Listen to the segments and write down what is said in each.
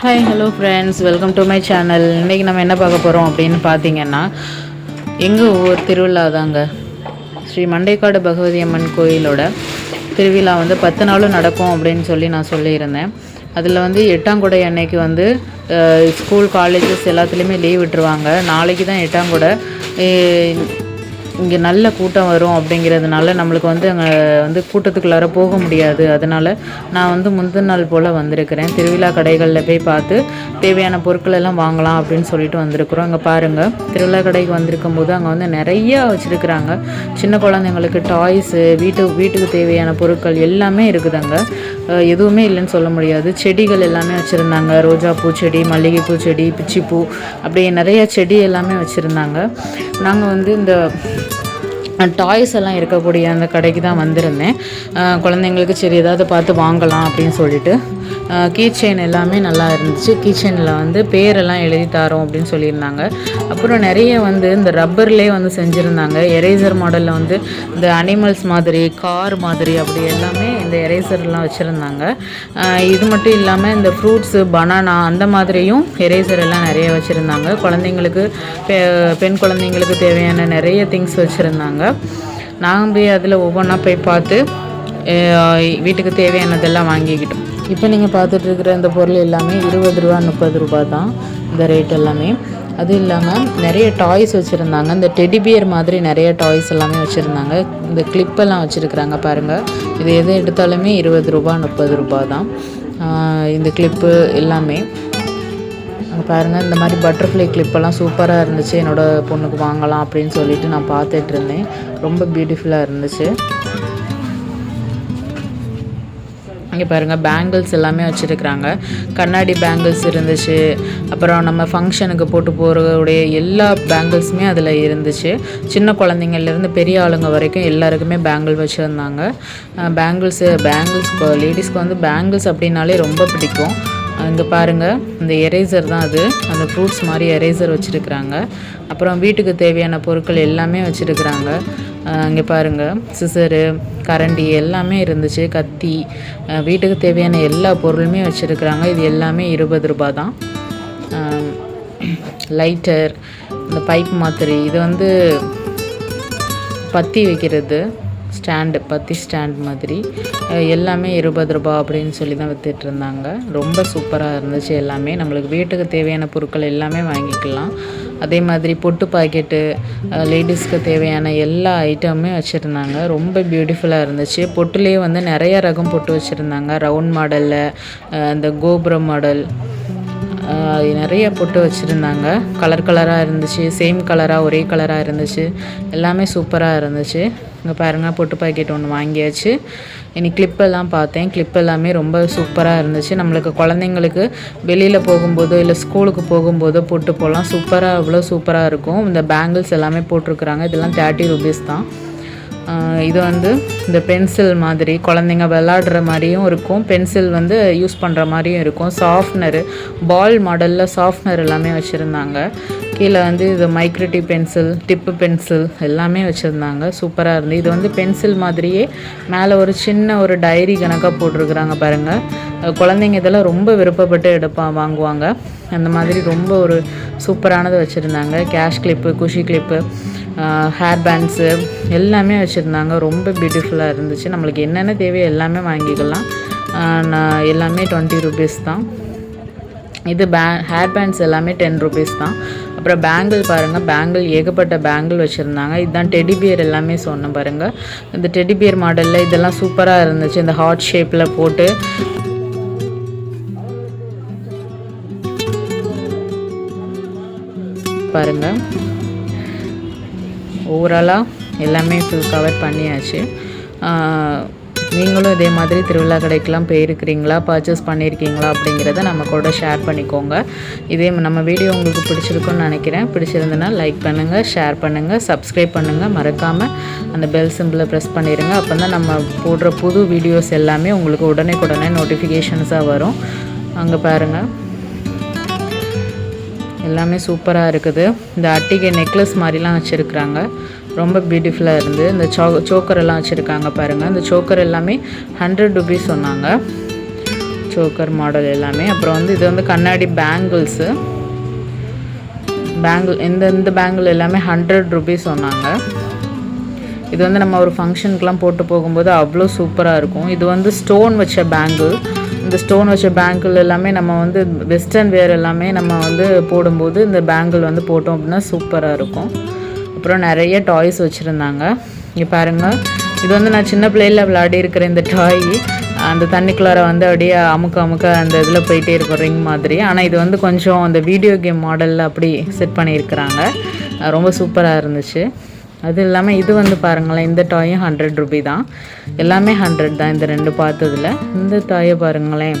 Hi hello friends welcome to my channel இன்றைக்கி நம்ம என்ன பார்க்க போகிறோம் அப்படின்னு பார்த்தீங்கன்னா எங்கள் ஊர் திருவிழா தாங்க ஸ்ரீ மண்டைக்காடு பகவதி அம்மன் கோயிலோட திருவிழா வந்து பத்து நாளும் நடக்கும் அப்படின்னு சொல்லி நான் சொல்லியிருந்தேன். அதில் வந்து எட்டாங்குடை அன்னைக்கு வந்து ஸ்கூல் காலேஜஸ் எல்லாத்துலேயுமே லீவ் விட்டுருவாங்க. நாளைக்கு தான் எட்டாங்குடை இங்கே நல்ல கூட்டம் வரும் அப்படிங்கிறதுனால நம்மளுக்கு வந்து அங்கே வந்து கூட்டத்துக்குள்ளார போக முடியாது. அதனால் நான் வந்து முந்தின நாள் போல் வந்திருக்கிறேன். திருவிழா கடைகளில் போய் பார்த்து தேவையான பொருட்கள் எல்லாம் வாங்கலாம் அப்படின்னு சொல்லிட்டு வந்திருக்கிறோம். அங்கே பாருங்கள் திருவிழா கடைக்கு வந்திருக்கும் போது அங்கே வந்து நிறையா வச்சுருக்குறாங்க. சின்ன குழந்தைங்களுக்கு டாய்ஸு வீட்டு வீட்டுக்கு தேவையான பொருட்கள் எல்லாமே இருக்குது அங்கே. எதுவுமே இல்லைன்னு சொல்ல முடியாது. செடிகள் எல்லாமே வச்சுருந்தாங்க. ரோஜா பூ செடி மல்லிகைப்பூ செடி பிச்சிப்பூ அப்படியே நிறைய செடி எல்லாமே வச்சுருந்தாங்க. நாங்கள் வந்து இந்த டாய்ஸ் எல்லாம் இருக்கக்கூடிய அந்த கடைக்கு தான் வந்திருந்தேன். குழந்தைங்களுக்கு சரி ஏதாவது பார்த்து வாங்கலாம் அப்படின்னு சொல்லிட்டு. கீ செயின் எல்லாமே நல்லா இருந்துச்சு. கீ செயினில் வந்து பேரெல்லாம் எழுதி தரோம் அப்படின்னு சொல்லியிருந்தாங்க. அப்புறம் நிறைய வந்து இந்த ரப்பர்லேயே வந்து செஞ்சுருந்தாங்க. எரேசர் மாடலில் வந்து இந்த அனிமல்ஸ் மாதிரி கார் மாதிரி அப்படி எல்லாமே இந்த எரேசர்லாம் வச்சுருந்தாங்க. இது மட்டும் இல்லாமல் இந்த ஃப்ரூட்ஸு பனானா அந்த மாதிரியும் எரேசர் எல்லாம் நிறைய வச்சுருந்தாங்க. குழந்தைங்களுக்கு பெ- பெண் குழந்தைங்களுக்கு தேவையான நிறைய திங்ஸ் வச்சுருந்தாங்க. நாங்கள் போய் அதில் ஒவ்வொன்றா போய் பார்த்து வீட்டுக்கு தேவையானதெல்லாம் வாங்கிக்கிட்டோம். இப்போ நீங்கள் பார்த்துட்டு இருக்கிற இந்த பொருள் எல்லாமே இருபது ரூபா முப்பது ரூபா தான் இந்த ரேட் எல்லாமே. அது இல்லாமல் நிறைய டாய்ஸ் வச்சுருந்தாங்க. இந்த டெடிபியர் மாதிரி நிறைய டாய்ஸ் எல்லாமே வச்சுருந்தாங்க. இந்த கிளிப்பெல்லாம் வச்சுருக்குறாங்க பாருங்கள் இது எது எடுத்தாலுமே இருபது ரூபா முப்பது ரூபா தான். இந்த கிளிப்பு எல்லாமே. பாருங்கள் இந்த மாதிரி பட்டர்ஃப்ளை கிளிப்பெல்லாம் சூப்பராக இருந்துச்சு. என்னோடய பொண்ணுக்கு வாங்கலாம் அப்படின்னு சொல்லிட்டு நான் பார்த்துட்டு இருந்தேன் ரொம்ப பியூட்டிஃபுல்லாக இருந்துச்சு. இங்கே பாருங்கள் பேங்கிள்ஸ் எல்லாமே வச்சுருக்குறாங்க. கண்ணாடி பேங்கிள்ஸ் இருந்துச்சு. அப்புறம் நம்ம ஃபங்க்ஷனுக்கு போட்டு போகிறவுடைய எல்லா பேங்கிள்ஸுமே அதில் இருந்துச்சு. சின்ன குழந்தைங்கள்லேருந்து பெரிய ஆளுங்க வரைக்கும் எல்லாருக்குமே பேங்கிள் வச்சுருந்தாங்க. பேங்கிள்ஸு பேங்கிள்ஸ் லேடிஸ்க்கு வந்து பேங்கிள்ஸ் அப்படின்னாலே ரொம்ப பிடிக்கும். இங்கே பாருங்கள் இந்த எரேசர் தான் அது. அந்த ஃப்ரூட்ஸ் மாதிரி எரேசர் வச்சுருக்குறாங்க. அப்புறம் வீட்டுக்கு தேவையான பொருட்கள் எல்லாமே வச்சுருக்குறாங்க. இங்கே பாருங்கள் சிசரு கரண்டி எல்லாமே இருந்துச்சு. கத்தி வீட்டுக்கு தேவையான எல்லா பொருளுமே வச்சுருக்குறாங்க. இது எல்லாமே இருபது ரூபா தான். லைட்டர் இந்த பைப் மாத்திரை இது வந்து பத்தி வைக்கிறது. ஸ்டாண்டு பத்தி ஸ்டாண்ட் மாதிரி. எல்லாமே இருபது ரூபா அப்படின்னு சொல்லி தான் வித்துட்டு இருந்தாங்க ரொம்ப சூப்பராக இருந்துச்சு எல்லாமே. நம்மளுக்கு வீட்டுக்கு தேவையான பொருட்கள் எல்லாமே வாங்கிக்கலாம். அதே மாதிரி பொட்டு பாக்கெட்டு லேடிஸ்க்கு தேவையான எல்லா ஐட்டமுமே வச்சுருந்தாங்க. ரொம்ப பியூட்டிஃபுல்லாக இருந்துச்சு. பொட்டுலேயே வந்து நிறைய ரகம் பொட்டு வச்சுருந்தாங்க. ரவுண்ட் மாடலில் இந்த கோபுரம் மாடல் நிறைய பொட்டு வச்சுருந்தாங்க. கலர் கலராக இருந்துச்சு. சேம் கலராக ஒரே கலராக இருந்துச்சு. எல்லாமே சூப்பராக இருந்துச்சு. இங்கே பாருங்கள் பொட்டு பாக்கெட் ஒன்று வாங்கியாச்சு. இனி கிளிப்பெல்லாம் பார்த்தேன். கிளிப் எல்லாமே ரொம்ப சூப்பராக இருந்துச்சு. நம்மளுக்கு குழந்தைங்களுக்கு வெளியில் போகும்போதோ இல்லை ஸ்கூலுக்கு போகும்போதோ போட்டு போகலாம் சூப்பராக அவ்வளோ சூப்பராக இருக்கும். இந்த பேங்கிள்ஸ் எல்லாமே போட்டிருக்குறாங்க. இதெல்லாம் தேர்ட்டி ருபீஸ் தான். இது வந்து இந்த பென்சில் மாதிரி குழந்தைங்க விளாடுற மாதிரியும் இருக்கும். பென்சில் வந்து யூஸ் பண்ணுற மாதிரியும் இருக்கும். சாஃப்ட்னரு பால் மாடலில் சாஃப்ட்னர் எல்லாமே வச்சுருந்தாங்க. கீழே வந்து இது மைக்ரோட்டி பென்சில் டிப்பு பென்சில் எல்லாமே வச்சுருந்தாங்க. சூப்பராக இருந்து இது வந்து பென்சில் மாதிரியே மேலே ஒரு சின்ன ஒரு டைரி கணக்காக போட்டிருக்கிறாங்க பாருங்கள் குழந்தைங்க இதெல்லாம் ரொம்ப விருப்பப்பட்டு எடுப்பா வாங்குவாங்க. அந்த மாதிரி ரொம்ப ஒரு சூப்பரானது வச்சுருந்தாங்க. கேஷ் கிளிப்பு குஷி கிளிப்பு ஹேர் பேண்ட்ஸு எல்லாமே வச்சுருந்தாங்க. ரொம்ப பியூட்டிஃபுல்லாக இருந்துச்சு. நம்மளுக்கு என்னென்ன தேவையோ எல்லாமே வாங்கிக்கலாம். நான் எல்லாமே டுவெண்ட்டி ருபீஸ் தான். இது பே ஹேர் பேண்ட்ஸ் எல்லாமே டென் ருபீஸ் தான். அப்புறம் பேங்கிள் பாருங்கள் பேங்கிள் ஏகப்பட்ட பேங்கிள் வச்சுருந்தாங்க. இதுதான் டெடி பியர் எல்லாமே சொன்னேன் பாருங்கள் இந்த டெடி பியர் மாடலில் இதெல்லாம் சூப்பராக இருந்துச்சு. இந்த ஹார்ட் ஷேப்பில் போட்டு. பாருங்கள் ஓவராலாக எல்லாமே ஃபுல் கவர் பண்ணியாச்சு. நீங்களும் இதே மாதிரி திருவிழா கடைக்கெலாம் போயிருக்கிறீங்களா? பர்ச்சேஸ் பண்ணியிருக்கீங்களா? அப்படிங்கிறத நம்ம கூட ஷேர் பண்ணிக்கோங்க. இதே நம்ம வீடியோ உங்களுக்கு பிடிச்சிருக்குன்னு நினைக்கிறேன். பிடிச்சிருந்தனா லைக் பண்ணுங்கள் ஷேர் பண்ணுங்கள் சப்ஸ்கிரைப் பண்ணுங்கள் மறக்காமல் அந்த பெல் சிம்பிளை ப்ரெஸ் பண்ணிடுங்க அப்போ தான் நம்ம போடுற புது வீடியோஸ் எல்லாமே உங்களுக்கு உடனே உடனே நோட்டிஃபிகேஷன்ஸாக வரும். அங்கே பாருங்கள் எல்லாமே சூப்பராக இருக்குது. இந்த அட்டிகை நெக்லஸ் மாதிரிலாம் வச்சுருக்குறாங்க. ரொம்ப பியூட்டிஃபுல்லாக இருந்து இந்த சோ சோக்கர் எல்லாம் வச்சுருக்காங்க பாருங்கள் இந்த சோக்கர் எல்லாமே ஹண்ட்ரட் ருபீஸ் சொன்னாங்க. சோக்கர் மாடல் எல்லாமே. அப்புறம் வந்து இது வந்து கண்ணாடி பேங்கிள்ஸு பேங்கிள் இந்த இந்த பேங்கிள் எல்லாமே ஹண்ட்ரட் ருபீஸ் சொன்னாங்க. இது வந்து நம்ம ஒரு ஃபங்க்ஷனுக்குலாம் போட்டு போகும்போது அவ்வளோ சூப்பராக இருக்கும். இது வந்து ஸ்டோன் வச்ச பேங்கிள் இந்த ஸ்டோன் வச்ச பேங்கிள் எல்லாமே நம்ம வந்து வெஸ்டர்ன் வேர் எல்லாமே நம்ம வந்து போடும்போது இந்த பேங்கிள் வந்து போட்டோம் அப்படின்னா சூப்பராக இருக்கும். அப்புறம் நிறைய டாய்ஸ் வச்சுருந்தாங்க. இங்கே பாருங்கள் இது வந்து நான் சின்ன பிள்ளையில் விளையாடி இருக்கிற இந்த டாய் அந்த தண்ணிக்குள்ளார வந்து அப்படியே அமுக்க அமுக்க அந்த இதில் போயிட்டே இருக்கும் ரிங் மாதிரி. ஆனால் இது வந்து கொஞ்சம் அந்த வீடியோ கேம் மாடலில் அப்படி செட் பண்ணியிருக்கிறாங்க. ரொம்ப சூப்பராக இருந்துச்சு. அது இல்லாமல் இது வந்து பாருங்களேன் இந்த டாயும் ஹண்ட்ரட் ருபி தான். எல்லாமே ஹண்ட்ரட் தான் இந்த ரெண்டு பார்த்ததுல. இந்த டாயை பாருங்களேன்.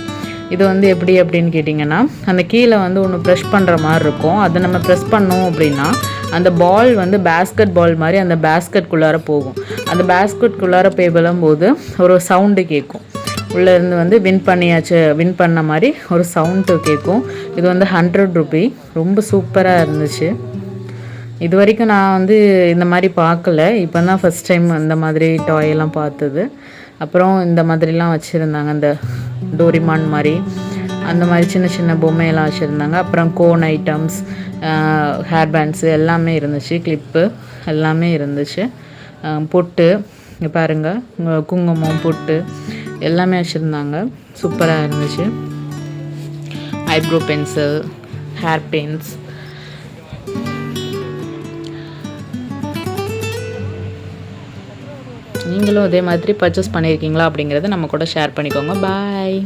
இது வந்து எப்படி அப்படின்னு கேட்டிங்கன்னா அந்த கீழே வந்து ஒன்று ப்ரெஷ் பண்ணுற மாதிரி இருக்கும். அதை நம்ம ப்ரெஸ் பண்ணோம் அப்படின்னா அந்த பால் வந்து பேஸ்கெட் பால் மாதிரி அந்த பேஸ்கெட்குள்ளார போகும். அந்த பேஸ்கெட்குள்ளார போய் விழும்போது ஒரு சவுண்டு கேட்கும். உள்ளேருந்து வந்து வின் பண்ணியாச்சு வின் பண்ண மாதிரி ஒரு சவுண்டு கேட்கும். இது வந்து ஹண்ட்ரட் ருபி ரொம்ப சூப்பராக இருந்துச்சு. இது வரைக்கும் நான் வந்து இந்த மாதிரி பார்க்கல. இப்போ தான் ஃபஸ்ட் டைம் இந்த மாதிரி toy எல்லாம் பார்த்தது. அப்புறம் இந்த மாதிரிலாம் வச்சுருந்தாங்க. இந்த டோரிமான் மாதிரி. அந்த மாதிரி சின்ன சின்ன பொம்மையெல்லாம் வச்சுருந்தாங்க. அப்புறம் கோன் ஐட்டம்ஸ் ஹேர் பேண்ட்ஸு எல்லாமே இருந்துச்சு. கிளிப்பு எல்லாமே இருந்துச்சு. பொட்டு இங்கே பாருங்கள் குங்குமம் பொட்டு எல்லாமே வச்சுருந்தாங்க. சூப்பராக இருந்துச்சு. ஐப்ரோ பென்சில் ஹேர் பென்ஸ் நீங்களும் இதே மாதிரி பர்ச்சேஸ் பண்ணியிருக்கீங்களா அப்படிங்கிறத நம்ம கூட ஷேர் பண்ணிக்கோங்க. பாய்